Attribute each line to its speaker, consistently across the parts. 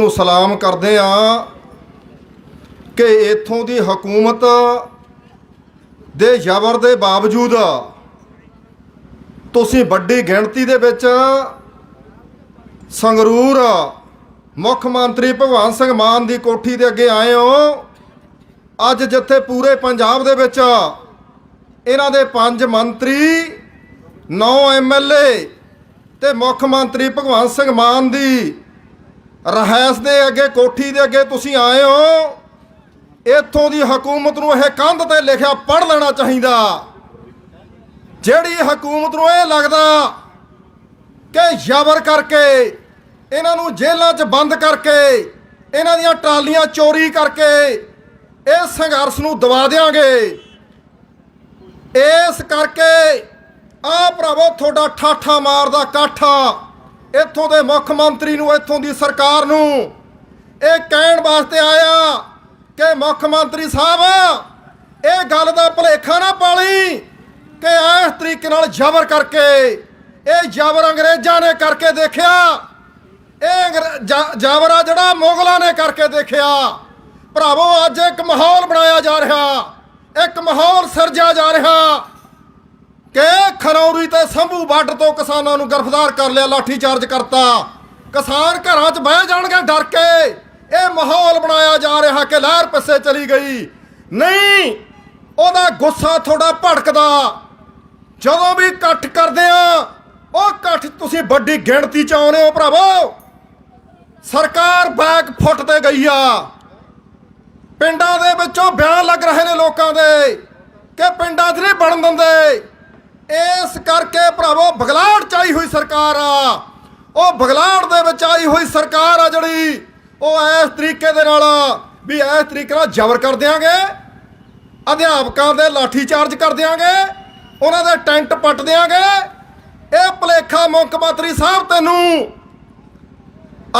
Speaker 1: ਨੂੰ ਸਲਾਮ ਕਰਦੇ ਆ ਕਿ ਇਥੋਂ ਦੀ ਹਕੂਮਤ ਦੇ ਜ਼ਬਰ ਦੇ ਬਾਵਜੂਦ ਤੁਸੀਂ ਵੱਡੀ ਗਿਣਤੀ ਦੇ ਵਿੱਚ ਸੰਗਰੂਰ ਮੁੱਖ ਮੰਤਰੀ ਭਗਵੰਤ ਸਿੰਘ ਮਾਨ ਦੀ ਕੋਠੀ ਦੇ ਅੱਗੇ ਆਏ ਹੋ। ਅੱਜ ਜਿੱਥੇ ਪੂਰੇ ਪੰਜਾਬ ਦੇ ਵਿੱਚ ਇਹਨਾਂ ਦੇ ਪੰਜ ਮੰਤਰੀ 9 ਐਮਐਲਏ ਤੇ ਮੁੱਖ ਮੰਤਰੀ ਭਗਵੰਤ ਸਿੰਘ ਮਾਨ ਦੀ ਰਹਿਸ ਦੇ ਅੱਗੇ, ਕੋਠੀ ਦੇ ਅੱਗੇ ਤੁਸੀਂ ਆਏ ਹੋ। ਇੱਥੋਂ ਦੀ ਹਕੂਮਤ ਨੂੰ ਇਹ ਕੰਧ ਤੇ ਲਿਖਿਆ ਪੜ ਲੈਣਾ ਚਾਹੀਦਾ। ਜਿਹੜੀ ਹਕੂਮਤ ਨੂੰ ਇਹ ਲੱਗਦਾ ਕਿ ਜ਼ਬਰ ਕਰਕੇ, ਇਹਨਾਂ ਨੂੰ ਜੇਲ੍ਹਾਂ 'ਚ ਬੰਦ ਕਰਕੇ, ਇਹਨਾਂ ਦੀਆਂ ਟਰਾਲੀਆਂ ਚੋਰੀ ਕਰਕੇ ਇਹ ਸੰਘਰਸ਼ ਨੂੰ ਦਵਾ ਦੇਾਂਗੇ ਇਸ ਕਰਕੇ ਆ ਭਰਾਵੋ, ਤੁਹਾਡਾ ਠਾਠਾ ਮਾਰਦਾ ਕਾਠਾ। ਇੱਥੋਂ ਦੇ ਮੁੱਖ ਮੰਤਰੀ ਨੂੰ, ਇੱਥੋਂ ਦੀ ਸਰਕਾਰ ਨੂੰ ਇਹ ਕਹਿਣ ਵਾਸਤੇ ਆਇਆ ਕਿ ਮੁੱਖ ਮੰਤਰੀ ਸਾਹਿਬ, ਇਹ ਗੱਲ ਦਾ ਭੁਲੇਖਾ ਨਾ ਪਾਲੀ ਕਿ ਇਸ ਤਰੀਕੇ ਨਾਲ ਜ਼ਬਰ ਕਰਕੇ, ਇਹ ਜ਼ਬਰ ਅੰਗਰੇਜ਼ਾਂ ਨੇ ਕਰਕੇ ਦੇਖਿਆ, ਇਹ ਅੰਗਰ- ਜ- ਜ਼ਬਰ ਆ ਜਿਹੜਾ ਮੁਗਲਾਂ ਨੇ ਕਰਕੇ ਦੇਖਿਆ। ਭਰਾਵੋ, ਅੱਜ ਇੱਕ ਮਾਹੌਲ ਬਣਾਇਆ ਜਾ ਰਿਹਾ, ਇੱਕ ਮਾਹੌਲ ਸਿਰਜਿਆ ਜਾ ਰਿਹਾ। ਖਰੌਰੀ ਤੇ ਸੰਭੂ ਬਾਰਡਰ ਤੋਂ ਕਿਸਾਨਾਂ ਨੂੰ ਗ੍ਰਿਫਤਾਰ ਕਰ ਲਿਆ, ਲਾਠੀ ਚਾਰਜ ਕਰਤਾ। ਕਿਸਾਨ ਘਰਾਂ 'ਚ ਬਹਿ ਜਾਣਗੇ, ਡਰ ਕੇ। ਇਹ ਮਾਹੌਲ ਬਣਾਇਆ ਜਾ ਰਿਹਾ ਕਿ ਲਹਿਰ ਪਿੱਛੇ ਚਲੀ ਗਈ। ਨਹੀਂ, ਉਹਦਾ ਗੁੱਸਾ ਥੋੜਾ ਭੜਕਦਾ। ਜਦੋਂ ਵੀ ਇਕੱਠ ਕਰਦੇ ਆ, ਉਹ ਇਕੱਠ ਤੁਸੀਂ ਵੱਡੀ ਗਿਣਤੀ ਚ ਆਉਨੇ ਹੋ ਭਰਾਵੋ। ਸਰਕਾਰ ਬੈਕ ਫੁੱਟ ਤੇ ਗਈ ਆ। ਪਿੰਡਾਂ ਦੇ ਵਿੱਚੋਂ ਬਿਆਨ ਲੱਗ ਰਹੇ ਨੇ ਲੋਕਾਂ ਦੇ ਕਿ ਪਿੰਡਾਂ 'ਚ ਨਹੀਂ ਬਣਨ ਦਿੰਦੇ। ਇਸ ਕਰਕੇ ਭਰਾਵੋ ਬਗਲਾੜ ਚ ਆਈ ਹੋਈ ਸਰਕਾਰ ਆ। ਉਹ ਬਗਲਾੜ ਦੇ ਵਿੱਚ ਆਈ ਹੋਈ ਸਰਕਾਰ ਆ ਜਿਹੜੀ, ਉਹ ਇਸ ਤਰੀਕੇ ਦੇ ਨਾਲ ਵੀ ਇਸ ਤਰੀਕੇ ਨਾਲ ਜ਼ਬਰ ਕਰ ਦਿਆਂਗੇ। ਅਧਿਆਪਕਾਂ ਦੇ ਲਾਠੀ ਚਾਰਜ ਕਰ ਦਿਆਂਗੇ। ਉਹਨਾਂ ਦੇ ਟੈਂਟ ਪੱਟ ਦਿਆਂਗੇ। ਇਹ ਭਲੇਖਾ ਮੁੱਖ ਮੰਤਰੀ ਸਾਹਿਬ ਤੈਨੂੰ।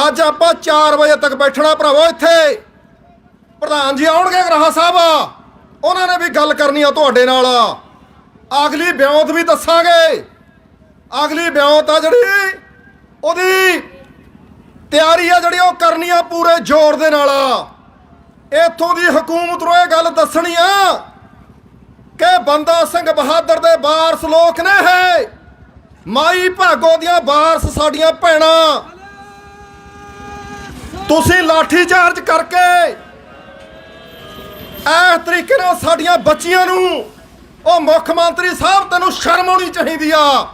Speaker 1: ਅੱਜ ਆਪਾਂ 4 ਵਜੇ ਤੱਕ ਬੈਠਣਾ ਭਰਾਵੋ ਇੱਥੇ। ਪ੍ਰਧਾਨ ਜੀ ਆਉਣਗੇ ਗ੍ਰਾਹ ਸਾਹਿਬ। ਉਹਨਾਂ ਨੇ ਵੀ ਗੱਲ ਕਰਨੀ ਆ ਤੁਹਾਡੇ ਨਾਲ। ਅਗਲੀ ਬਿਉਂਤ ਵੀ ਦੱਸਾਂਗੇ। ਅਗਲੀ ਬਿਉਂਤ ਆ ਜਿਹੜੀ ਉਹਦੀ ਤਿਆਰੀ ਆ ਜਿਹੜੀ ਉਹ ਕਰਨੀ ਆ ਪੂਰੇ ਜ਼ੋਰ ਦੇ ਨਾਲ। ਇੱਥੋਂ ਦੀ ਹਕੂਮਤ ਨੂੰ ਇਹ ਗੱਲ ਦੱਸਣੀ ਆ ਕਿ ਬੰਦਾ ਸਿੰਘ ਬਹਾਦਰ ਦੇ ਵਾਰਸ ਲੋਕ ਨੇ ਹੈ ਮਾਈ ਭਾਗੋ ਦੀਆਂ ਵਾਰਸ ਸਾਡੀਆਂ ਭੈਣਾਂ। ਤੁਸੀਂ ਲਾਠੀ ਚਾਰਜ ਕਰਕੇ ਇਸ ਤਰੀਕੇ ਨਾਲ ਸਾਡੀਆਂ ਬੱਚੀਆਂ ਨੂੰ ਉਹ ਮੁੱਖ ਮੰਤਰੀ ਸਾਹਿਬ, ਤੈਨੂੰ ਸ਼ਰਮ ਆਉਣੀ ਚਾਹੀਦੀ ਆ।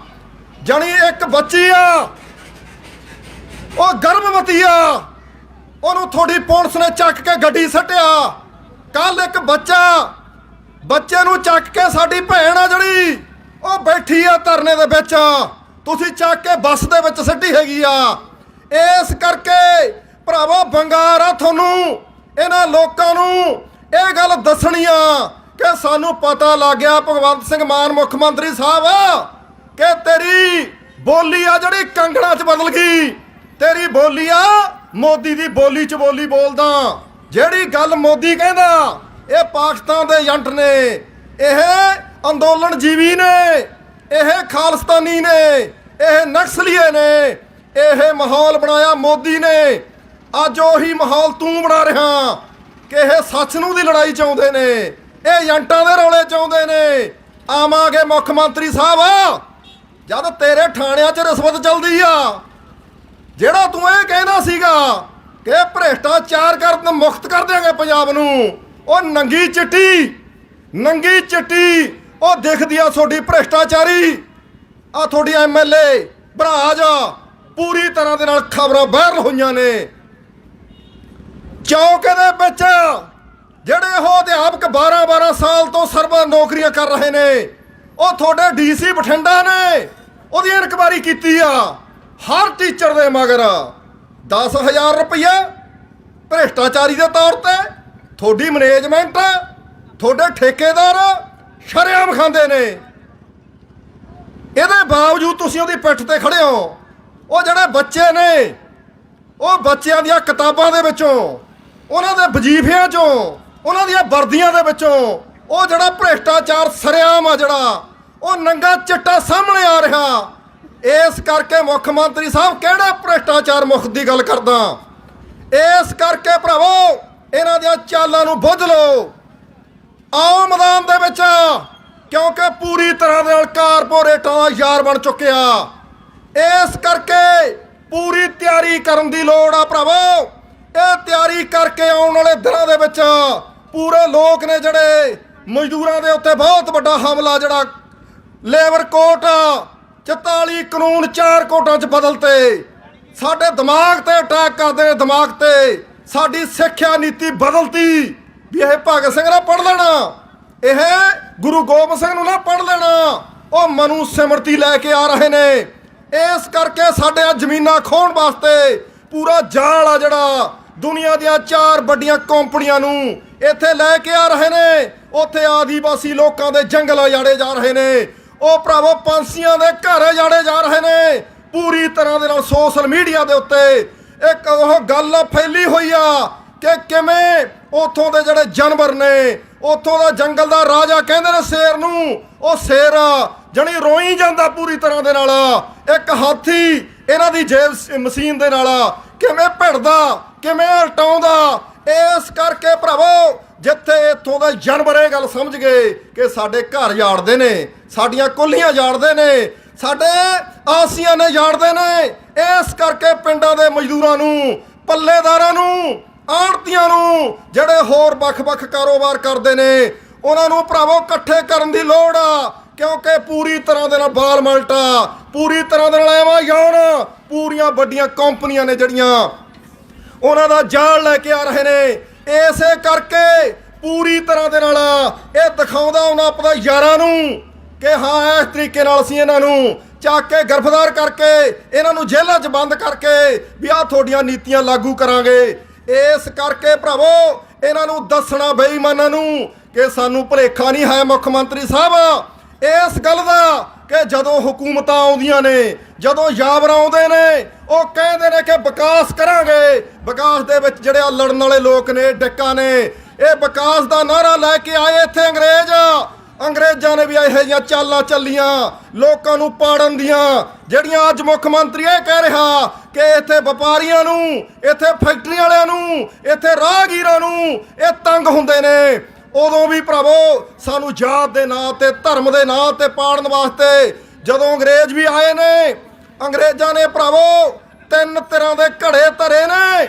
Speaker 1: ਜਾਣੀ ਇੱਕ ਬੱਚੀ ਆ। ਉਹ ਗਰਭਵਤੀ ਆ। ਉਹਨੂੰ ਤੁਹਾਡੀ ਪੁਲਿਸ ਨੇ ਚੱਕ ਕੇ ਗੱਡੀ ਸੱਟਿਆ। ਕੱਲ ਇੱਕ ਬੱਚਾ, ਬੱਚੇ ਨੂੰ ਚੱਕ ਕੇ ਸਾਡੀ ਭੈਣ ਆ ਜਿਹੜੀ, ਉਹ ਬੈਠੀ ਆ ਧਰਨੇ ਦੇ ਵਿੱਚ। ਤੁਸੀਂ ਚੱਕ ਕੇ ਬੱਸ ਦੇ ਵਿੱਚ ਸੱਟੀ ਹੈਗੀ ਆ। ਇਸ ਕਰਕੇ ਭਰਾਵੋ, ਬੰਗਾਰ ਆ ਤੁਹਾਨੂੰ, ਇਹਨਾਂ ਲੋਕਾਂ ਨੂੰ ਇਹ ਗੱਲ ਦੱਸਣੀ ਆ ਕਿ ਸਾਨੂੰ ਪਤਾ ਲੱਗ ਗਿਆ ਭਗਵੰਤ ਸਿੰਘ ਮਾਨ ਮੁੱਖ ਮੰਤਰੀ ਸਾਹਿਬ, ਕਿ ਤੇਰੀ ਬੋਲੀ ਆ ਜਿਹੜੀ ਕੰਗਣਾ 'ਚ ਬਦਲ ਗਈ। ਤੇਰੀ ਬੋਲੀ ਆ ਮੋਦੀ ਦੀ ਬੋਲੀ 'ਚ ਬੋਲੀ ਬੋਲਦਾ। ਜਿਹੜੀ ਗੱਲ ਮੋਦੀ ਕਹਿੰਦਾ, ਇਹ ਪਾਕਿਸਤਾਨ ਦੇ ਏਜੰਟ ਨੇ, ਇਹ ਅੰਦੋਲਨ ਜੀਵੀ ਨੇ, ਇਹ ਖਾਲਸਤਾਨੀ ਨੇ, ਇਹ ਨਕਸਲੀਏ ਨੇ, ਇਹ ਮਾਹੌਲ ਬਣਾਇਆ ਮੋਦੀ ਨੇ। ਅੱਜ ਉਹੀ ਮਾਹੌਲ ਤੂੰ ਬਣਾ ਰਿਹਾ, ਕਿ ਇਹ ਸੱਚ ਨੂੰ ਦੀ ਲੜਾਈ ਚਾਹੁੰਦੇ ਨੇ। ਇਹ ਏਜੰਟਾਂ ਦੇ ਰੌਲੇ ਚਾਹੁੰਦੇ ਨੇ। ਆਵਾਂਗੇ ਮੁੱਖ ਮੰਤਰੀ ਸਾਹਿਬ। ਜਦ ਤੇਰੇ ਥਾਣਿਆਂ 'ਚ ਰਿਸ਼ਵਤ ਚੱਲਦੀ ਆ, ਜਿਹੜਾ ਤੂੰ ਇਹ ਕਹਿੰਦਾ ਸੀਗਾ ਕਿ ਭ੍ਰਿਸ਼ਟਾਚਾਰ ਕਰਨ ਮੁਕਤ ਕਰ ਦਿਆਂਗੇ ਪੰਜਾਬ ਨੂੰ, ਉਹ ਨੰਗੀ ਚਿੱਟੀ ਨੰਗੀ ਚਿੱਟੀ, ਉਹ ਦਿਖਦੀ ਆ ਤੁਹਾਡੀ ਭ੍ਰਿਸ਼ਟਾਚਾਰੀ। ਆ ਤੁਹਾਡੀ ਐਮਐਲਏ ਭਰਾਜ ਪੂਰੀ ਤਰ੍ਹਾਂ ਦੇ ਨਾਲ ਖਬਰਾਂ ਵਾਇਰਲ ਹੋਈਆਂ ਨੇ। ਚੌਕ ਦੇ ਵਿੱਚ ਜਿਹੜੇ ਉਹ ਅਧਿਆਪਕ 12 12 ਸਾਲ ਤੋਂ ਸਰਵਾ ਨੌਕਰੀਆਂ ਕਰ ਰਹੇ ਨੇ, ਉਹ ਤੁਹਾਡੇ ਡੀਸੀ ਬਠਿੰਡਾ ਨੇ ਉਹਦੀ ਇਨਕੁਆਰੀ ਕੀਤੀ ਆ, ਹਰ ਟੀਚਰ ਦੇ ਮਗਰ 10000 ਰੁਪਏ ਭ੍ਰਿਸ਼ਟਾਚਾਰੀ ਦੇ ਤੌਰ ਤੇ, ਤੁਹਾਡੀ ਮੈਨੇਜਮੈਂਟ ਤੁਹਾਡੇ ਠੇਕੇਦਾਰ ਸ਼ਰੇਆਮ ਖਾਂਦੇ ਨੇ। ਇਹਦੇ ਬਾਵਜੂਦ ਤੁਸੀਂ ਉਹਦੀ ਪਿੱਠ ਤੇ ਖੜੇ ਹੋ, ਉਹ ਜਿਹੜੇ ਬੱਚੇ ਨੇ, ਉਹ ਬੱਚਿਆਂ ਦੀਆਂ ਕਿਤਾਬਾਂ ਦੇ ਵਿੱਚੋਂ, ਉਹਨਾਂ ਦੇ ਵਜੀਫਿਆਂ ਚੋਂ ਉਹਨਾਂ ਦੀਆਂ ਵਰਦੀਆਂ ਦੇ ਵਿੱਚੋਂ। ਉਹ ਜਿਹੜਾ ਭ੍ਰਿਸ਼ਟਾਚਾਰ ਸਰਿਆਮ ਆ ਜਿਹੜਾ, ਉਹ ਨੰਗਾ ਚਿੱਟਾ ਸਾਹਮਣੇ ਆ ਰਿਹਾ। ਇਸ ਕਰਕੇ ਮੁੱਖ ਮੰਤਰੀ ਸਾਹਿਬ ਕਿਹੜੇ ਭ੍ਰਿਸ਼ਟਾਚਾਰ ਮੁਕਤ ਦੀ ਗੱਲ ਕਰਦਾ? ਇਸ ਕਰਕੇ ਭਰਾਵੋ, ਇਹਨਾਂ ਦੀਆਂ ਚਾਲਾਂ ਨੂੰ ਬੁੱਝ ਲਓ। ਆਓ ਮੈਦਾਨ ਦੇ ਵਿੱਚ, ਕਿਉਂਕਿ ਪੂਰੀ ਤਰ੍ਹਾਂ ਦੇ ਨਾਲ ਕਾਰਪੋਰੇਟਾਂ ਦਾ ਯਾਰ ਬਣ ਚੁੱਕਿਆ। ਇਸ ਕਰਕੇ ਪੂਰੀ ਤਿਆਰੀ ਕਰਨ ਦੀ ਲੋੜ ਆ ਭਰਾਵੋ। ਇਹ ਤਿਆਰੀ ਕਰਕੇ ਆਉਣ ਵਾਲੇ ਦਿਨਾਂ ਦੇ ਵਿੱਚ ਪੂਰੇ ਲੋਕ ਨੇ ਜਿਹੜੇ ਮਜ਼ਦੂਰਾਂ ਦੇ ਉੱਤੇ ਬਹੁਤ ਵੱਡਾ ਹਮਲਾ ਜਿਹੜਾ ਲੇਬਰ ਕੋਟ 44 ਕਾਨੂੰਨ ਚਾਰ ਕੋਟਾਂ 'ਚ ਬਦਲਤੇ। ਸਾਡੇ ਦਿਮਾਗ ਤੇ ਅਟੈਕ ਕਰਦੇ ਨੇ, ਦਿਮਾਗ ਤੇ ਸਾਡੀ ਸਿੱਖਿਆ ਨੀਤੀ ਬਦਲਤੀ ਵੀ ਇਹ ਭਗਤ ਸਿੰਘ ਨੇ ਪੜ ਲੈਣਾ। ਇਹ ਗੁਰੂ ਗੋਬਿੰਦ ਸਿੰਘ ਨੂੰ ਨਾ ਪੜ ਲੈਣਾ। ਉਹ ਮਨੂ ਸਿਮਰਤੀ ਲੈ ਕੇ ਆ ਰਹੇ ਨੇ। ਇਸ ਕਰਕੇ ਸਾਡੇ ਆ ਜ਼ਮੀਨਾਂ ਖੋਣ ਵਾਸਤੇ ਪੂਰਾ ਜਾਲ ਆ ਜਿਹੜਾ ਦੁਨੀਆ ਦੀਆਂ ਚਾਰ ਵੱਡੀਆਂ ਕੰਪਨੀਆਂ ਨੂੰ ਇੱਥੇ ਲੈ ਕੇ ਆ ਰਹੇ ਨੇ। ਉੱਥੇ ਆਦੀਵਾਸੀ ਲੋਕਾਂ ਦੇ ਜੰਗਲ ਉਜਾੜੇ ਜਾ ਰਹੇ ਨੇ। ਉਹ ਭਰਾਵੋ, ਪੰਛੀਆਂ ਦੇ ਘਰ ਉਜਾੜੇ ਜਾ ਰਹੇ ਨੇ। ਪੂਰੀ ਤਰ੍ਹਾਂ ਦੇ ਨਾਲ ਸੋਸ਼ਲ ਮੀਡੀਆ ਦੇ ਉੱਤੇ ਇੱਕ ਉਹ ਗੱਲ ਫੈਲੀ ਹੋਈ ਆ ਕਿ ਕਿਵੇਂ ਉਥੋਂ ਦੇ ਜਿਹੜੇ ਜਾਨਵਰ ਨੇ, ਉਥੋਂ ਦਾ ਜੰਗਲ ਦਾ ਰਾਜਾ ਕਹਿੰਦੇ ਨੇ ਸ਼ੇਰ ਨੂੰ, ਉਹ ਸ਼ੇਰ ਜਣੀ ਰੋਈ ਜਾਂਦਾ ਪੂਰੀ ਤਰ੍ਹਾਂ ਦੇ ਨਾਲ। ਇੱਕ ਹਾਥੀ ਇਹਨਾਂ ਦੀ ਜੇਬ ਮਸ਼ੀਨ ਦੇ ਨਾਲ ਕਿਵੇਂ ਭਿੜਦਾ, ਕਿਵੇਂ ਹਟਾਉਂਦਾ ਇਸ ਕਰਕੇ ਭਰਾਵੋ, ਜਿੱਥੇ ਇੱਥੋਂ ਦਾ ਜਾਨਵਰ ਇਹ ਗੱਲ ਸਮਝ ਗਏ ਕਿ ਸਾਡੇ ਘਰ ਜਾੜਦੇ ਨੇ, ਸਾਡੀਆਂ ਕੁੱਲੀਆਂ ਜਾੜਦੇ ਨੇ, ਸਾਡੇ ਆਸੀਆਂ ਨੇ ਜਾੜਦੇ ਨੇ, ਇਸ ਕਰਕੇ ਪਿੰਡਾਂ ਦੇ ਮਜ਼ਦੂਰਾਂ ਨੂੰ, ਪੱਲੇਦਾਰਾਂ ਨੂੰ, ਆੜਤੀਆਂ ਨੂੰ, ਜਿਹੜੇ ਹੋਰ ਵੱਖ-ਵੱਖ ਕਾਰੋਬਾਰ ਕਰਦੇ ਨੇ, ਉਹਨਾਂ ਨੂੰ ਭਰਾਵੋ ਇਕੱਠੇ ਕਰਨ ਦੀ ਲੋੜ ਆ, ਕਿਉਂਕਿ ਪੂਰੀ ਤਰ੍ਹਾਂ ਦੇ ਨਾਲ ਬਾਲ ਮਲਟਾ, ਪੂਰੀ ਤਰ੍ਹਾਂ ਦੇ ਨਾਲ ਐਵਾਂ ਯਾਨ ਪੂਰੀਆਂ ਵੱਡੀਆਂ ਕੰਪਨੀਆਂ ਨੇ ਜਿਹੜੀਆਂ ਉਹਨਾਂ ਦਾ ਜਾਲ ਲੈ ਕੇ ਆ ਰਹੇ ਨੇ। ਇਸੇ ਕਰਕੇ ਪੂਰੀ ਤਰ੍ਹਾਂ ਦੇ ਨਾਲ ਇਹ ਦਿਖਾਉਂਦਾ ਉਹਨਾਂ ਆਪਣਾ ਯਾਰਾਂ ਨੂੰ ਕਿ ਹਾਂ, ਇਸ ਤਰੀਕੇ ਨਾਲ ਅਸੀਂ ਇਹਨਾਂ ਨੂੰ ਚੱਕ ਕੇ ਗ੍ਰਿਫ਼ਤਾਰ ਕਰਕੇ, ਇਹਨਾਂ ਨੂੰ ਜੇਲ੍ਹਾਂ 'ਚ ਬੰਦ ਕਰਕੇ ਵੀ ਆਹ ਤੁਹਾਡੀਆਂ ਨੀਤੀਆਂ ਲਾਗੂ ਕਰਾਂਗੇ। ਇਸ ਕਰਕੇ ਭਰਾਵੋ, ਇਹਨਾਂ ਨੂੰ ਦੱਸਣਾ ਬੇਈਮਾਨਾਂ ਨੂੰ ਕਿ ਸਾਨੂੰ ਭੁਲੇਖਾ ਨਹੀਂ ਹੈ ਮੁੱਖ ਮੰਤਰੀ ਸਾਹਿਬ। ਇਸ ਗੱਲ ਦਾ ਕਿ ਜਦੋਂ ਹਕੂਮਤਾਂ ਆਉਂਦੀਆਂ ਨੇ, ਜਦੋਂ ਯਾਵਰ ਆਉਂਦੇ ਨੇ, ਉਹ ਕਹਿੰਦੇ ਨੇ ਕਿ ਵਿਕਾਸ ਕਰਾਂਗੇ। ਵਿਕਾਸ ਦੇ ਵਿੱਚ ਜਿਹੜੇ ਆ ਲੜਨ ਵਾਲੇ ਲੋਕ ਨੇ, ਡੱਕਾ ਨੇ, ਇਹ ਵਿਕਾਸ ਦਾ ਨਾਰਾ ਲੈ ਕੇ ਆਏ ਇੱਥੇ ਅੰਗਰੇਜ਼। ਅੰਗਰੇਜ਼ਾਂ ਨੇ ਵੀ ਇਹੋ ਜਿਹੀਆਂ ਚਾਲਾਂ ਚੱਲੀਆਂ, ਲੋਕਾਂ ਨੂੰ ਪਾੜਨ ਦੀਆਂ। ਜਿਹੜੀਆਂ ਅੱਜ ਮੁੱਖ ਮੰਤਰੀ ਇਹ ਕਹਿ ਰਿਹਾ ਕਿ ਇੱਥੇ ਵਪਾਰੀਆਂ ਨੂੰ, ਇੱਥੇ ਫੈਕਟਰੀ ਵਾਲਿਆਂ ਨੂੰ, ਇੱਥੇ ਰਾਹਗੀਰਾਂ ਨੂੰ ਇਹ ਤੰਗ ਹੁੰਦੇ ਨੇ। ਉਦੋਂ ਵੀ ਭਰਾਵੋ, ਸਾਨੂੰ ਜਾਤ ਦੇ ਨਾਂ ਤੇ, ਧਰਮ ਦੇ ਨਾਂ ਤੇ ਪਾੜਨ ਵਾਸਤੇ ਜਦੋਂ ਅੰਗਰੇਜ਼ ਵੀ ਆਏ ਨੇ, ਅੰਗਰੇਜ਼ਾਂ ਨੇ ਭਰਾਵੋ, ਤਿੰਨ ਤਰ੍ਹਾਂ ਦੇ ਘੜੇ ਧਰੇ ਨੇ।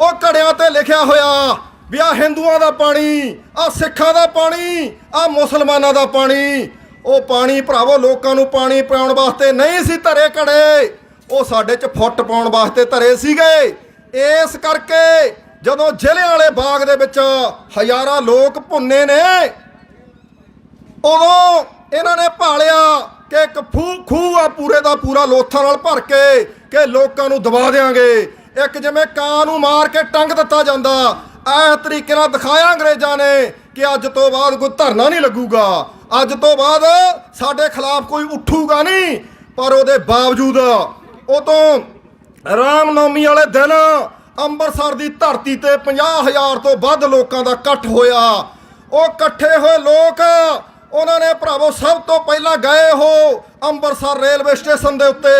Speaker 1: ਉਹ ਘੜਿਆਂ ਤੇ ਲਿਖਿਆ ਹੋਇਆ, ਵੀ ਆ ਹਿੰਦੂਆਂ ਦਾ ਪਾਣੀ ਆ ਸਿੱਖਾਂ ਦਾ ਪਾਣੀ ਆ ਮੁਸਲਮਾਨਾਂ ਦਾ ਪਾਣੀ। ਉਹ ਪਾਣੀ ਭਰਾਵੋ, ਲੋਕਾਂ ਨੂੰ ਪਾਣੀ ਪਿਆਉਣ ਵਾਸਤੇ ਨਹੀਂ ਸੀ ਧਰੇ ਘੜੇ। ਉਹ ਸਾਡੇ ਚ ਫੁੱਟ ਪਾਉਣ ਵਾਸਤੇ ਧਰੇ ਸੀਗੇ। ਇਸ ਕਰਕੇ ਜਦੋਂ ਜ਼ਿਲ੍ਹੇ ਵਾਲੇ ਬਾਗ ਦੇ ਵਿੱਚ ਹਜ਼ਾਰਾਂ ਲੋਕ ਭੁੰਨੇ ਨੇ, ਉਦੋਂ ਇਹਨਾਂ ਨੇ ਭਾਲਿਆ ਕਿ ਇੱਕ ਫੂ ਖੂਹ ਆ ਪੂਰੇ ਦਾ ਪੂਰਾ ਲੋਥਾਂ ਨਾਲ ਭਰ ਕੇ ਕਿ ਲੋਕਾਂ ਨੂੰ ਦਬਾ ਦੇਾਂਗੇ ਇੱਕ ਜਿਵੇਂ ਕਾਂ ਨੂੰ ਮਾਰ ਕੇ ਟੰਗ ਦਿੱਤਾ ਜਾਂਦਾ ਐ ਤਰੀਕੇ ਨਾਲ ਦਿਖਾਇਆ ਅੰਗਰੇਜ਼ਾਂ ਨੇ ਕਿ ਅੱਜ ਤੋਂ ਬਾਅਦ ਕੋਈ ਧਰਨਾ ਨਹੀਂ ਲੱਗੂਗਾ। ਅੱਜ ਤੋਂ ਬਾਅਦ ਸਾਡੇ ਖਿਲਾਫ ਕੋਈ ਉੱਠੂਗਾ ਨਹੀਂ, ਪਰ ਉਹਦੇ ਬਾਵਜੂਦ ਉਹ ਤੋਂ ਰਾਮ ਨੌਮੀ ਵਾਲੇ ਦਿਨ ਅੰਮ੍ਰਿਤਸਰ ਦੀ ਧਰਤੀ ਤੇ 50000 ਤੋਂ ਵੱਧ ਲੋਕਾਂ ਦਾ ਇਕੱਠ ਹੋਇਆ। ਉਹ ਇਕੱਠੇ ਹੋਏ ਲੋਕ, ਉਹਨਾਂ ਨੇ ਭਰਾਵੋ ਸਭ ਤੋਂ ਪਹਿਲਾਂ ਗਏ ਹੋ ਅੰਮ੍ਰਿਤਸਰ ਰੇਲਵੇ ਸਟੇਸ਼ਨ ਦੇ ਉੱਤੇ।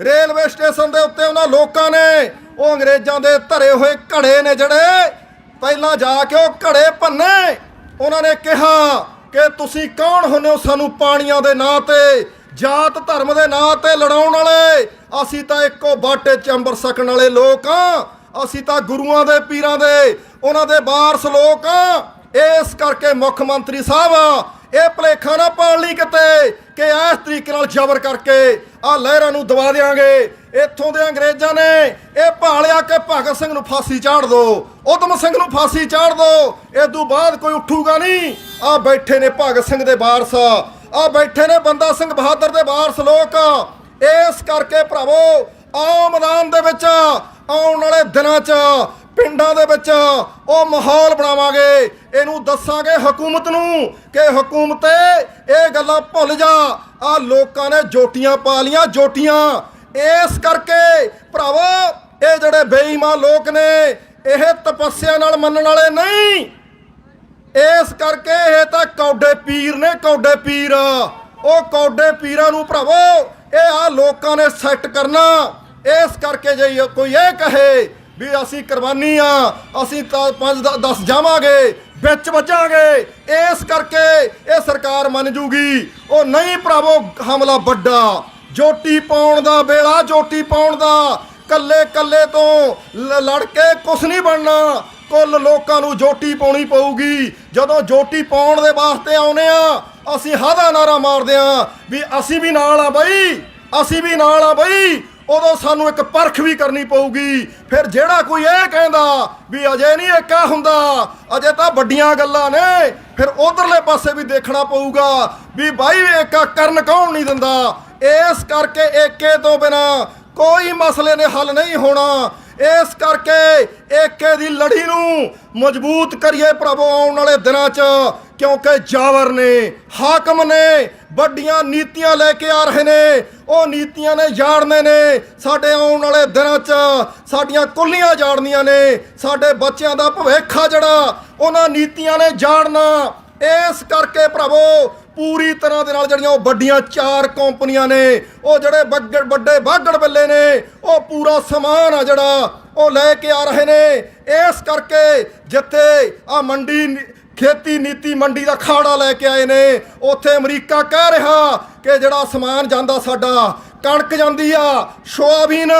Speaker 1: ਰੇਲਵੇ ਸਟੇਸ਼ਨ ਦੇ ਉੱਤੇ ਉਹਨਾਂ ਲੋਕਾਂ ਨੇ, ਉਹ ਅੰਗਰੇਜ਼ਾਂ ਦੇ ਧਰੇ ਹੋਏ ਘੜੇ ਨੇ ਜਿਹੜੇ, ਪਹਿਲਾਂ ਜਾ ਕੇ ਉਹ ਘੜੇ ਭੰਨੇ। ਉਹਨਾਂ ਨੇ ਕਿਹਾ ਕਿ ਤੁਸੀਂ ਕੌਣ ਹੁੰਦੇ ਹੋ ਸਾਨੂੰ ਪਾਣੀਆਂ ਦੇ ਨਾਂ ਤੇ, ਜਾਤ ਧਰਮ ਦੇ ਨਾਂ ਤੇ ਲੜਾਉਣ ਵਾਲੇ? ਅਸੀਂ ਤਾਂ ਇੱਕੋ ਬਾਟੇ ਚ ਅੰਬਰ ਸਕਣ ਵਾਲੇ ਲੋਕ ਆ ਅਸੀਂ ਤਾਂ ਗੁਰੂਆਂ ਦੇ ਪੀਰਾਂ ਦੇ, ਉਹਨਾਂ ਦੇ ਵਾਰਸ ਲੋਕ ਆ। ਇਸ ਕਰਕੇ ਮੁੱਖ ਮੰਤਰੀ ਸਾਹਿਬ, ਇਹ ਭਲੇਖਾ ਨਾ ਪਾਲ ਲਈ ਕਿਤੇ ਕਿ ਇਸ ਤਰੀਕੇ ਨਾਲ ਜ਼ਬਰ ਕਰਕੇ ਆ ਲਹਿਰਾਂ ਨੂੰ ਦਬਾ ਦੇਾਂਗੇ ਇੱਥੋਂ ਦੇ ਅੰਗਰੇਜ਼ਾਂ ਨੇ ਇਹ ਭਾਲਿਆ ਕਿ ਭਗਤ ਸਿੰਘ ਨੂੰ ਫਾਂਸੀ ਚਾੜ ਦੋ। ਉਦਮ ਸਿੰਘ ਨੂੰ ਫਾਂਸੀ ਚਾੜ ਦੋ। ਇਸ ਤੋਂ ਬਾਅਦ ਕੋਈ ਉੱਠੂਗਾ ਨਹੀਂ। ਆ ਬੈਠੇ ਨੇ ਭਗਤ ਸਿੰਘ ਦੇ ਵਾਰਸ। ਆ ਬੈਠੇ ਨੇ ਬੰਦਾ ਸਿੰਘ ਬਹਾਦਰ ਦੇ ਵਾਰਸ ਲੋਕ। ਇਸ ਕਰਕੇ ਭਰਾਵੋ ਆਓ ਮੈਦਾਨ ਦੇ ਵਿੱਚ ਆਉਣ ਵਾਲੇ ਦਿਨਾਂ 'ਚ, ਪਿੰਡਾਂ ਦੇ ਵਿੱਚ ਉਹ ਮਾਹੌਲ ਬਣਾਵਾਂਗੇ। ਇਹਨੂੰ ਦੱਸਾਂਗੇ ਹਕੂਮਤ ਨੂੰ ਕਿ ਹਕੂਮਤ, ਇਹ ਗੱਲਾਂ ਭੁੱਲ ਜਾ। ਆ ਲੋਕਾਂ ਨੇ ਜੋਟੀਆਂ ਪਾ ਲੀਆਂ ਜੋਟੀਆਂ। ਇਸ ਕਰਕੇ ਭਰਾਵੋ, ਇਹ ਜਿਹੜੇ ਬੇਈਮਾਨ ਲੋਕ ਨੇ, ਇਹ ਤਪੱਸਿਆ ਨਾਲ ਮੰਨਣ ਵਾਲੇ ਨਹੀਂ। ਇਸ ਕਰਕੇ ਇਹ ਤਾਂ ਕੌਡੇ ਪੀਰ ਨੇ, ਕੌਡੇ ਪੀਰ। ਉਹ ਕੌਡੇ ਪੀਰਾਂ ਨੂੰ ਭਰਾਵੋ, ਇਹ ਆ ਲੋਕਾਂ ਨੇ ਸੈੱਟ ਕਰਨਾ। ਇਸ ਕਰਕੇ ਜੇ ਕੋਈ ਇਹ ਕਹੇ ਵੀ ਅਸੀਂ ਕੁਰਬਾਨੀ ਆ, ਅਸੀਂ ਤਾਂ 5 10 ਜਾਵਾਂਗੇ, ਵਿੱਚ ਵੱਜਾਂਗੇ, ਇਸ ਕਰਕੇ ਇਹ ਸਰਕਾਰ ਮੰਨ ਜੂਗੀ, ਉਹ ਨਹੀਂ ਭਰਾਵੋ, ਹਮਲਾ ਵੱਡਾ, ਜੋਟੀ ਪਾਉਣ ਦਾ ਵੇਲਾ, ਜੋਟੀ ਪਾਉਣ ਦਾ ਕੱਲੇ ਕੱਲੇ ਤੋਂ ਲ- ਲੜ ਕੇ ਕੁਛ ਨਹੀਂ ਬਣਨਾ, ਕੁੱਲ ਲੋਕਾਂ ਨੂੰ ਜੋਟੀ ਪਾਉਣੀ ਪਊਗੀ, ਜਦੋਂ ਜੋਟੀ ਪਾਉਣ ਦੇ ਵਾਸਤੇ ਆਉਨੇ ਆ, ਅਸੀਂ ਹਾਦਾ ਨਾਰਾ ਮਾਰਦੇ ਆ, ਵੀ ਅਸੀਂ ਵੀ ਨਾਲ ਆ ਬਈ, ਅਸੀਂ ਵੀ ਨਾਲ ਆ ਬਈ ਉਦੋਂ ਸਾਨੂੰ ਇੱਕ ਪਰਖ ਵੀ ਕਰਨੀ ਪਊਗੀ। ਫਿਰ ਜਿਹੜਾ ਕੋਈ ਇਹ ਕਹਿੰਦਾ ਵੀ ਅਜੇ ਨਹੀਂ ਏਕਾ ਹੁੰਦਾ, ਅਜੇ ਤਾਂ ਵੱਡੀਆਂ ਗੱਲਾਂ ਨੇ। ਫਿਰ ਉਧਰਲੇ ਪਾਸੇ ਵੀ ਦੇਖਣਾ ਪਊਗਾ ਵੀ ਬਾਈ ਏਕਾ ਕਰਨ ਕੌਣ ਨਹੀਂ ਦਿੰਦਾ। ਇਸ ਕਰਕੇ ਏਕੇ ਤੋਂ ਬਿਨਾ ਕੋਈ ਮਸਲੇ ਨੇ ਹੱਲ ਨਹੀਂ ਹੋਣਾ। ਇਸ ਕਰਕੇ ਏਕੇ ਦੀ ਲੜੀ ਨੂੰ ਮਜ਼ਬੂਤ ਕਰੀਏ ਪ੍ਰਭੂ ਆਉਣ ਵਾਲੇ ਦਿਨਾਂ 'ਚ, ਕਿਉਂਕਿ ਜਾਵਰ ਨੇ, ਹਾਕਮ ਨੇ ਵੱਡੀਆਂ ਨੀਤੀਆਂ ਲੈ ਕੇ ਆ ਰਹੇ ਨੇ। ਉਹ ਨੀਤੀਆਂ ਨੇ ਜਾੜਨੇ ਨੇ, ਸਾਡੇ ਆਉਣ ਵਾਲੇ ਦਿਨਾਂ 'ਚ ਸਾਡੀਆਂ ਕੁੱਲੀਆਂ ਜਾੜਨੀਆਂ ਨੇ, ਸਾਡੇ ਬੱਚਿਆਂ ਦਾ ਭਵਿੱਖ ਆ ਜਿਹੜਾ, ਉਹਨਾਂ ਨੀਤੀਆਂ ਨੇ ਜਾੜਨਾ ਇਸ ਕਰਕੇ ਪ੍ਰਭੂ ਪੂਰੀ ਤਰ੍ਹਾਂ ਦੇ ਨਾਲ ਜਿਹੜੀਆਂ ਉਹ ਵੱਡੀਆਂ ਚਾਰ ਕੰਪਨੀਆਂ ਨੇ, ਉਹ ਜਿਹੜੇ ਬੱਗੜ ਵੱਡੇ ਬਾਗੜ ਬੱਲੇ ਨੇ, ਉਹ ਪੂਰਾ ਸਮਾਨ ਆ ਜਿਹੜਾ ਉਹ ਲੈ ਕੇ ਆ ਰਹੇ ਨੇ। ਇਸ ਕਰਕੇ ਜਿੱਥੇ ਆ ਮੰਡੀ ਖੇਤੀ ਨੀਤੀ ਮੰਡੀ ਦਾ ਖਾੜਾ ਲੈ ਕੇ ਆਏ ਨੇ। ਉੱਥੇ ਅਮਰੀਕਾ ਕਹਿ ਰਿਹਾ ਕਿ ਜਿਹੜਾ ਸਮਾਨ ਜਾਂਦਾ ਸਾਡਾ, ਕਣਕ ਜਾਂਦੀ ਆ, ਸੋਆਬੀਨ,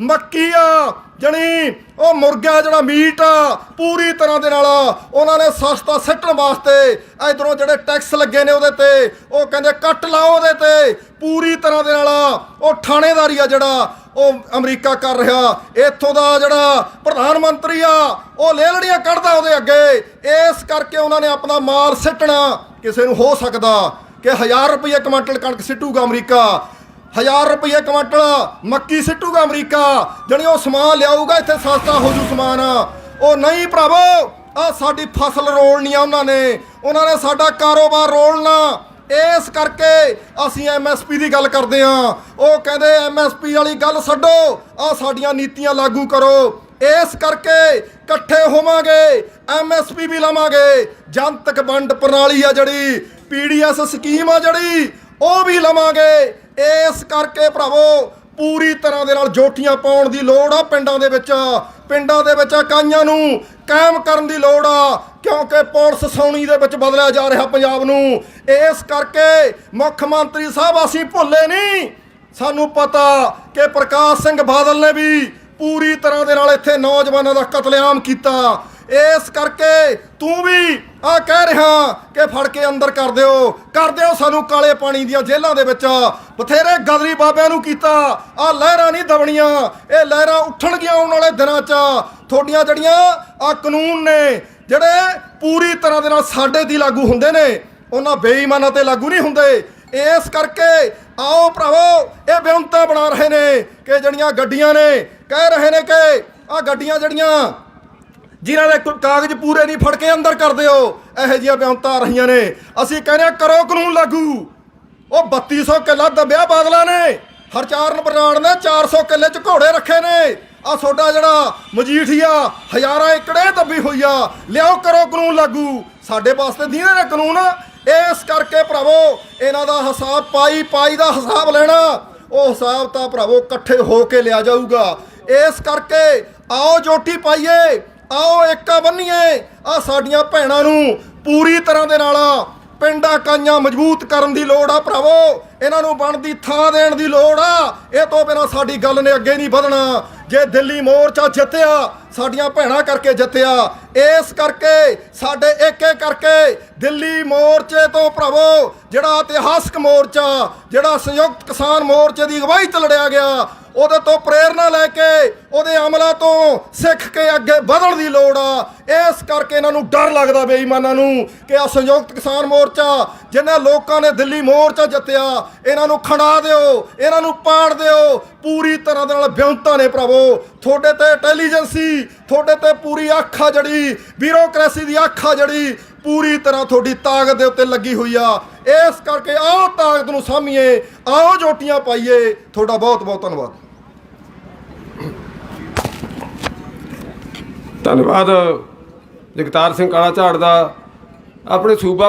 Speaker 1: ਮੱਕੀ ਆ, ਜਣੀ ਉਹ ਮੁਰਗਾ ਜਿਹੜਾ ਮੀਟ ਆ, ਪੂਰੀ ਤਰ੍ਹਾਂ ਦੇ ਨਾਲ ਉਹਨਾਂ ਨੇ ਸਸਤਾ ਸੱਟਣ ਵਾਸਤੇ ਇਧਰੋਂ ਜਿਹੜੇ ਟੈਕਸ ਲੱਗੇ ਨੇ ਉਹਦੇ ਤੇ, ਉਹ ਕਹਿੰਦੇ ਕੱਟ ਲਾਓ ਉਹਦੇ ਤੇ, ਪੂਰੀ ਤਰ੍ਹਾਂ ਦੇ ਨਾਲ ਉਹ ਥਾਣੇਦਾਰੀ ਆ ਜਿਹੜਾ ਉਹ ਅਮਰੀਕਾ ਕਰ ਰਿਹਾ। ਇੱਥੋਂ ਦਾ ਜਿਹੜਾ ਪ੍ਰਧਾਨ ਮੰਤਰੀ ਆ, ਉਹ ਲੇਲੜੀਆਂ ਕੱਢਦਾ ਉਹਦੇ ਅੱਗੇ। ਇਸ ਕਰਕੇ ਉਹਨਾਂ ਨੇ ਆਪਣਾ ਮਾਲ ਸਿੱਟਣਾ ਕਿਸੇ ਨੂੰ ਹੋ ਸਕਦਾ ਕਿ 1000 ਰੁਪਏ ਕੁਇੰਟਲ ਕਣਕ ਸਿੱਟੂਗਾ ਅਮਰੀਕਾ। ਹਜ਼ਾਰ ਰੁਪਏ ਕੁਇੰਟਲ ਮੱਕੀ ਸਿੱਟੂਗਾ ਅਮਰੀਕਾ। ਜਣੀ ਉਹ ਸਮਾਨ ਲਿਆਊਗਾ, ਇੱਥੇ ਸਸਤਾ ਹੋ ਜੂ ਸਮਾਨ। ਉਹ ਨਹੀਂ ਭਰਾਵੋ ਆ ਸਾਡੀ ਫਸਲ ਰੋਲਣੀ ਆ ਉਹਨਾਂ ਨੇ। ਉਹਨਾਂ ਨੇ ਸਾਡਾ ਕਾਰੋਬਾਰ ਰੋਲਣਾ। ਇਸ ਕਰਕੇ ਅਸੀਂ ਐਮਐਸਪੀ ਦੀ ਗੱਲ ਕਰਦੇ ਆ ਉਹ ਕਹਿੰਦੇ ਐਮਐਸਪੀ ਵਾਲੀ ਗੱਲ ਛੱਡੋ ਆ ਸਾਡੀਆਂ ਨੀਤੀਆਂ ਲਾਗੂ ਕਰੋ। ਇਸ ਕਰਕੇ ਇਕੱਠੇ ਹੋਵਾਂਗੇ ਐਮਐਸਪੀ ਵੀ ਲਵਾਂਗੇ। ਜਨਤਕ ਵੰਡ ਪ੍ਰਣਾਲੀ ਆ ਜਿਹੜੀ ਪੀਡੀਐਸ ਸਕੀਮ ਆ ਜਿਹੜੀ, ਉਹ ਵੀ ਲਵਾਂਗੇ। ਇਸ ਕਰਕੇ ਭਰਾਵੋ, ਪੂਰੀ ਤਰ੍ਹਾਂ ਦੇ ਨਾਲ ਜੋਟੀਆਂ ਪਾਉਣ ਦੀ ਲੋੜ ਆ ਪਿੰਡਾਂ ਦੇ ਵਿੱਚ। ਪਿੰਡਾਂ ਦੇ ਵਿੱਚ ਇਕਾਈਆਂ ਨੂੰ ਕਾਇਮ ਕਰਨ ਦੀ ਲੋੜ ਆ, ਕਿਉਂਕਿ ਪੁਲਿਸ ਸੌਣੀ ਦੇ ਵਿੱਚ ਬਦਲਿਆ ਜਾ ਰਿਹਾ ਪੰਜਾਬ ਨੂੰ। ਇਸ ਕਰਕੇ ਮੁੱਖ ਮੰਤਰੀ ਸਾਹਿਬ, ਅਸੀਂ ਭੁੱਲੇ ਨਹੀਂ। ਸਾਨੂੰ ਪਤਾ ਕਿ ਪ੍ਰਕਾਸ਼ ਸਿੰਘ ਬਾਦਲ ਨੇ ਵੀ ਪੂਰੀ ਤਰ੍ਹਾਂ ਦੇ ਨਾਲ ਇੱਥੇ ਨੌਜਵਾਨਾਂ ਦਾ ਕਤਲੇਆਮ ਕੀਤਾ। ਇਸ ਕਰਕੇ ਤੂੰ ਵੀ ਆ ਕਹਿ ਰਿਹਾ ਕਿ ਫੜ ਕੇ ਅੰਦਰ ਕਰ ਦਿਓ ਕਰ ਦਿਓ ਸਾਨੂੰ ਕਾਲੇ ਪਾਣੀ ਦੀਆਂ ਜੇਲ੍ਹਾਂ ਦੇ ਵਿੱਚ। ਬਥੇਰੇ ਗਦਰੀ ਬਾਬਿਆਂ ਨੂੰ ਕੀਤਾ ਆ ਲਹਿਰਾਂ ਨਹੀਂ ਦਬਣੀਆਂ, ਇਹ ਲਹਿਰਾਂ ਉੱਠਣਗੀਆਂ ਆਉਣ ਵਾਲੇ ਦਿਨਾਂ 'ਚ। ਤੁਹਾਡੀਆਂ ਜਿਹੜੀਆਂ ਆ ਕਾਨੂੰਨ ਨੇ, ਜਿਹੜੇ ਪੂਰੀ ਤਰ੍ਹਾਂ ਦੇ ਨਾਲ ਸਾਡੇ ਦੀ ਲਾਗੂ ਹੁੰਦੇ ਨੇ, ਉਹਨਾਂ ਬੇਈਮਾਨਾਂ ਤੇ ਲਾਗੂ ਨਹੀਂ ਹੁੰਦੇ। ਇਸ ਕਰਕੇ ਆਓ ਭਰਾਵੋ, ਇਹ ਬਿਉਂਤਾਂ ਬਣਾ ਰਹੇ ਨੇ ਕਿ ਜਿਹੜੀਆਂ ਗੱਡੀਆਂ ਨੇ, ਕਹਿ ਰਹੇ ਨੇ ਕਿ ਆ ਗੱਡੀਆਂ ਜਿਹੜੀਆਂ ਜਿਨ੍ਹਾਂ ਦੇ ਕੋਈ ਕਾਗਜ਼ ਪੂਰੇ ਨਹੀਂ ਫੜ ਕੇ ਅੰਦਰ ਕਰ ਦਿਓ ਇਹੋ ਜਿਹੀਆਂ ਬਿਉਂਤਾਂ ਆ ਰਹੀਆਂ ਨੇ। ਅਸੀਂ ਕਹਿੰਦੇ ਹਾਂ, ਕਰੋ ਕਾਨੂੰਨ ਲਾਗੂ। ਉਹ 3200 ਕਿੱਲਾ ਦੱਬਿਆ ਬਾਦਲਾਂ ਨੇ। ਹਰਚਾਰਨ ਬਰਨਾੜ ਨੇ 400 ਕਿੱਲੇ ਚ ਘੋੜੇ ਰੱਖੇ ਨੇ। ਆ ਤੁਹਾਡਾ ਜਿਹੜਾ ਮਜੀਠੀਆ ਹਜ਼ਾਰਾਂ ਏਕੜੇ ਦੱਬੀ ਹੋਈ ਆ। ਲਿਆਓ ਕਰੋ ਕਾਨੂੰਨ ਲਾਗੂ। ਸਾਡੇ ਵਾਸਤੇ ਦੀਨੇ ਨੇ ਕਾਨੂੰਨ। ਇਸ ਕਰਕੇ ਭਰਾਵੋ ਇਹਨਾਂ ਦਾ ਹਿਸਾਬ ਪਾਈ ਪਾਈ ਦਾ ਹਿਸਾਬ ਲੈਣਾ। ਉਹ ਹਿਸਾਬ ਤਾਂ ਭਰਾਵੋ ਇਕੱਠੇ ਹੋ ਕੇ ਲਿਆ ਜਾਊਗਾ। ਇਸ ਕਰਕੇ ਆਓ ਜੋਟੀ ਪਾਈਏ। ਆਓ ਏਕਾ ਬੰਨੀਏ। ਆ ਸਾਡੀਆਂ ਭੈਣਾਂ ਨੂੰ ਪੂਰੀ ਤਰ੍ਹਾਂ ਦੇ ਨਾਲ ਪਿੰਡਾਂ ਕਾਈਆਂ ਮਜ਼ਬੂਤ ਕਰਨ ਦੀ ਲੋੜ ਆ ਭਰਾਵੋ। ਇਹਨਾਂ ਨੂੰ ਬਣਦੀ ਥਾਂ ਦੇਣ ਦੀ ਲੋੜ ਆ। ਇਹ ਤੋਂ ਬਿਨਾ ਸਾਡੀ ਗੱਲ ਨੇ ਅੱਗੇ ਨਹੀਂ ਵਧਣਾ। ਜੇ ਦਿੱਲੀ ਮੋਰਚਾ ਜਿੱਤਿਆ, ਸਾਡੀਆਂ ਭੈਣਾਂ ਕਰਕੇ ਜਿੱਤਿਆ। ਇਸ ਕਰਕੇ, ਸਾਡੇ ਏਕੇ ਕਰਕੇ ਦਿੱਲੀ ਮੋਰਚੇ ਤੋਂ ਭਰਾਵੋ, ਜਿਹੜਾ ਇਤਿਹਾਸਕ ਮੋਰਚਾ, ਜਿਹੜਾ ਸੰਯੁਕਤ ਕਿਸਾਨ ਮੋਰਚੇ ਦੀ ਅਗਵਾਈ 'ਚ ਲੜਿਆ ਗਿਆ, ਉਹਦੇ ਤੋਂ ਪ੍ਰੇਰਣਾ ਲੈ ਕੇ, ਉਹਦੇ ਅਮਲਾਂ ਤੋਂ ਸਿੱਖ ਕੇ ਅੱਗੇ ਵਧਣ ਦੀ ਲੋੜ ਆ। ਇਸ ਕਰਕੇ ਇਹਨਾਂ ਨੂੰ ਡਰ ਲੱਗਦਾ ਬੇਈਮਾਨਾਂ ਨੂੰ ਕਿ ਆ ਸੰਯੁਕਤ ਕਿਸਾਨ ਮੋਰਚਾ ਜਿਨ੍ਹਾਂ ਲੋਕਾਂ ਨੇ ਦਿੱਲੀ ਮੋਰਚਾ ਜਿੱਤਿਆ, ਇਹਨਾਂ ਨੂੰ ਖੜਾ ਦਿਓ, ਇਹਨਾਂ ਨੂੰ ਪਾੜ ਦਿਓ। ਪੂਰੀ ਤਰ੍ਹਾਂ ਦੇ ਨਾਲ ਬਿਉਂਤਾਂ ਨੇ ਭਰਾਵੋ। ਤੁਹਾਡੇ ਤੇ ਇੰਟੈਲੀਜੈਂਸੀ ਤੁਹਾਡੇ ਤੇ ਪੂਰੀ ਅੱਖ ਆ ਜਿਹੜੀ ਬਿਊਰੋਕ੍ਰੇਸੀ ਦੀ ਅੱਖ ਆ ਜਿਹੜੀ ਪੂਰੀ ਤਰ੍ਹਾਂ ਤੁਹਾਡੀ ਤਾਕਤ ਦੇ ਉੱਤੇ ਲੱਗੀ ਹੋਈ ਆ। ਇਸ ਕਰਕੇ ਆਓ ਤਾਕਤ ਨੂੰ ਸਾਹਮੀਏ ਆਓ ਜੋਟੀਆਂ ਪਾਈਏ। ਤੁਹਾਡਾ ਬਹੁਤ ਬਹੁਤ ਧੰਨਵਾਦ।
Speaker 2: ਧੰਨਵਾਦ। ਜਗਤਾਰ ਸਿੰਘ ਕਾਲਾ ਝਾੜ ਦਾ ਆਪਣੇ ਸੂਬਾ